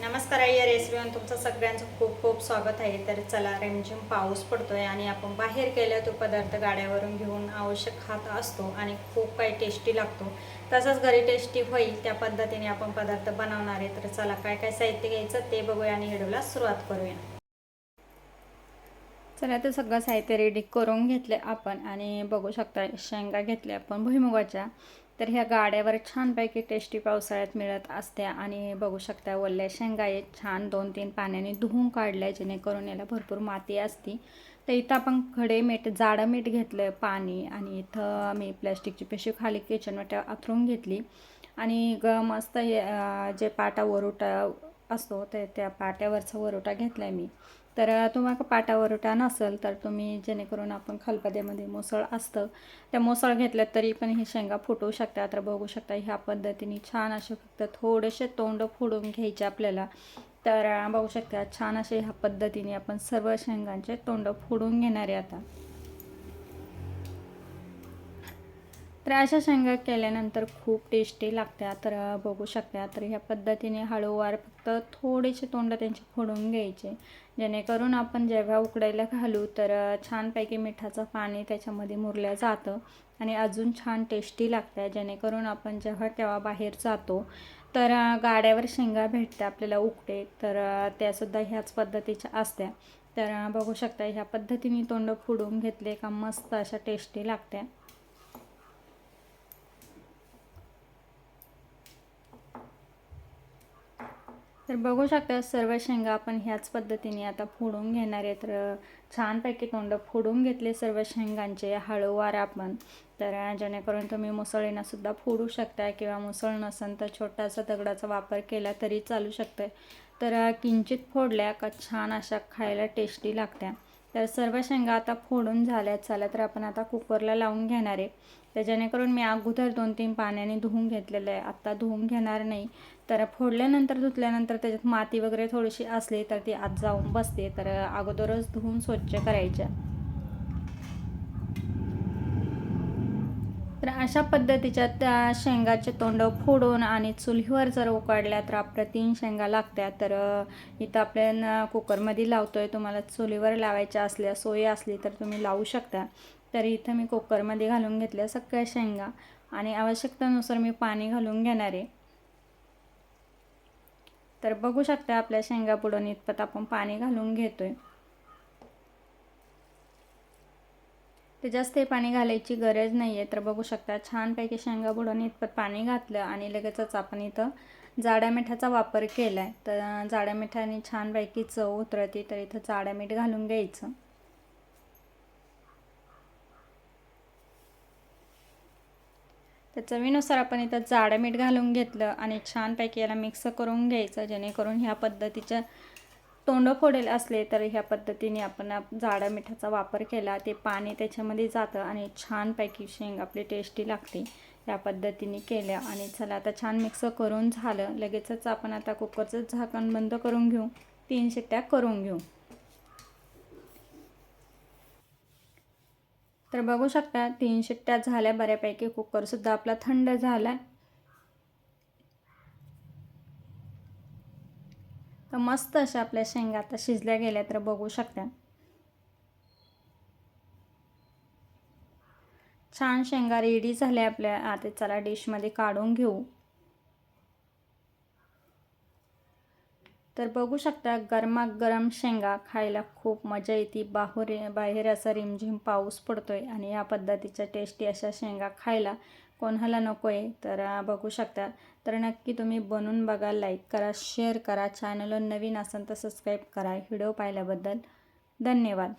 नमस्कार आई या रेसिपीमध्ये तुमचं सगळ्यांचं खूप खूप स्वागत आहे. तर चला रेमझिम पाऊस पडतोय आणि आपण बाहेर गेल्या तो पदार्थ गाड्यावरून घेऊन आवश्यक खात असतो आणि खूप काही टेस्टी लागतो. तसंच घरी टेस्टी होईल त्या पद्धतीने आपण पदार्थ बनवणार आहे. तर चला काय काय साहित्य घ्यायचं ते बघूया आणि व्हिडिओला सुरुवात करूया. चला तर सगळं साहित्य रेडी करून घेतले आपण आणि बघू शकता शेंगा घेतल्या आपण भुईमुगाच्या. तर ह्या गाड्यावर छानपैकी टेस्टी पावसाळ्यात मिळत असत्या. आणि बघू शकता वल्ल्या शेंगा आहेत. छान दोन तीन पाण्याने धुवून काढल्या जेणेकरून याला भरपूर माती असती. तर इथं आपण खडे मीठ जाडं मीठ घेतलं पाणी. आणि इथं मी प्लॅस्टिकची पिशवी खाली किचन आथरून घेतली. आणि ग मस्त जे पाटा वरोटा असतो ते त्या पाट्यावरचा वरोटा घेतला आहे मी. तर तुम्हाला पाटावरटा नसेल तर तुम्ही जेणेकरून आपण खलबद्यामध्ये मुसळ असतं. त्या मुसळ घेतल्यात तरी पण हे शेंगा फुटवू शकता तर बघू शकता ह्या पद्धतीने छान असे फक्त थोडेसे तोंड फोडून घ्यायचे आपल्याला. तर बघू शकता छान असे ह्या पद्धतीने आपण सर्व शेंगांचे तोंड फोडून घेणारे आता. तर अशा शेंगा केल्यानंतर खूप टेस्टी लागत्या. तर बघू शकता तर ह्या पद्धतीने हळूवार फक्त थोडेसे तोंड त्यांचे फोडून घ्यायचे. जेणेकरून आपण जेव्हा उकडायला घालू तर छानपैकी मिठाचं पाणी त्याच्यामध्ये मुरलं जातं आणि अजून छान टेस्टी लागतं जेणेकरून आपण जेव्हा तेव्हा बाहेर जातो तर गाड्यावर शेंगा भेटते आपल्याला उकडे तर त्यासुद्धा ह्याच पद्धतीच्या असत्या. तर बघू शकता ह्या पद्धतीने तोंड फोडून घेतले का मस्त अशा टेस्टी लागत्या. तर बघू शकता सर्व शेंगा आपण ह्याच पद्धतीने आता फोडून घेणार आहे. तर छानपैकी तोंड फोडून घेतले सर्व शेंगांचे हळूवार आपण. तर जेणेकरून तुम्ही मुसळीनासुद्धा फोडू शकता किंवा मुसळ नसेल तर छोटासा दगडाचा वापर केला तरी चालू शकतं तर किंचित फोडल्या का छान अशा खायला टेस्टी लागत्या. तर सर्व शेंगा आता फोडून झाल्यात चला तर आपण आता कुकरला लावून घेणार आहे. तर जेणेकरून मी अगोदर दोन तीन पाण्याने धुवून घेतलेलं आहे. आत्ता धुवून घेणार नाही. तर फोडल्यानंतर धुतल्यानंतर त्याच्यात माती वगैरे थोडीशी असली तर ती आत जाऊन बसते. तर अगोदरच धुवून स्वच्छ करायच्या. तर अशा पद्धतीच्या त्या शेंगाचे तोंड फोडून आणि चुलीवर जर उकाडल्या तर अप्रतिम शेंगा लागत्या. तर इथं आपल्या कुकरमध्ये लावतो आहे तुम्हाला चुलीवर लावायच्या असल्या सोयी असली तर तुम्ही लावू शकता. तर इथं मी कुकरमध्ये घालून घेतल्या सगळ्या शेंगा आणि आवश्यकतेनुसार मी पाणी घालून घेणार आहे. तर बघू शकता आपल्या शेंगा बुडून इतपत आपण पाणी घालून घेतो आहे ते जास्त पाणी घालायची गरज नाही आहे तर बघू शकता छानपैकी शेंगा बुडून इतपत पाणी घातलं आणि लगेचच आपण इथं जाड्या मिठाचा वापर केला आहे तर जाड्या मिठाने छानपैकी चव उतरते तर इथं जाड्या मीठ घालून घ्यायचं. तर चवीनुसार आपण इथं जाडं मीठ घालून घेतलं आणि छानपैकी याला मिक्स करून घ्यायचं जेणेकरून ह्या पद्धतीच्या तोंड फोडेल असले तर ह्या पद्धतीने आपण जाडा मिठाचा वापर केला ते पाणी त्याच्यामध्ये जातं आणि छानपैकी शेंग आपली टेस्टी लागते. या पद्धतीने केल्या आणि चला आता छान मिक्स करून झालं. लगेचच आपण आता कुकरचं झाकण बंद करून घेऊ. तीन शिट्ट्या करून घेऊ. तर बघू शकता तीन शिट्ट्या झाल्या. बऱ्यापैकी कुकरसुद्धा आपला थंड झाला तर मस्त अशा आपल्या शेंगा आता शिजल्या गेल्या तर बघू शकता. छान शेंगा रेडी झाल्या आपल्या. आता चला डिशमध्ये काढून घेऊ. तर बघू शकता गरमागरम शेंगा खायला खूप मजा येते. बाहेर बाहेर असा रिमझिम पाऊस पडतोय आणि या पद्धतीच्या टेस्टी अशा शेंगा खायला कोणाला नको आहे तर बघू शकता. तर नक्की तुम्ही बनवून बघा लाईक करा शेअर करा. चॅनलवर नवीन असेल तर सबस्क्राईब करा. व्हिडिओ पाहिल्याबद्दल धन्यवाद.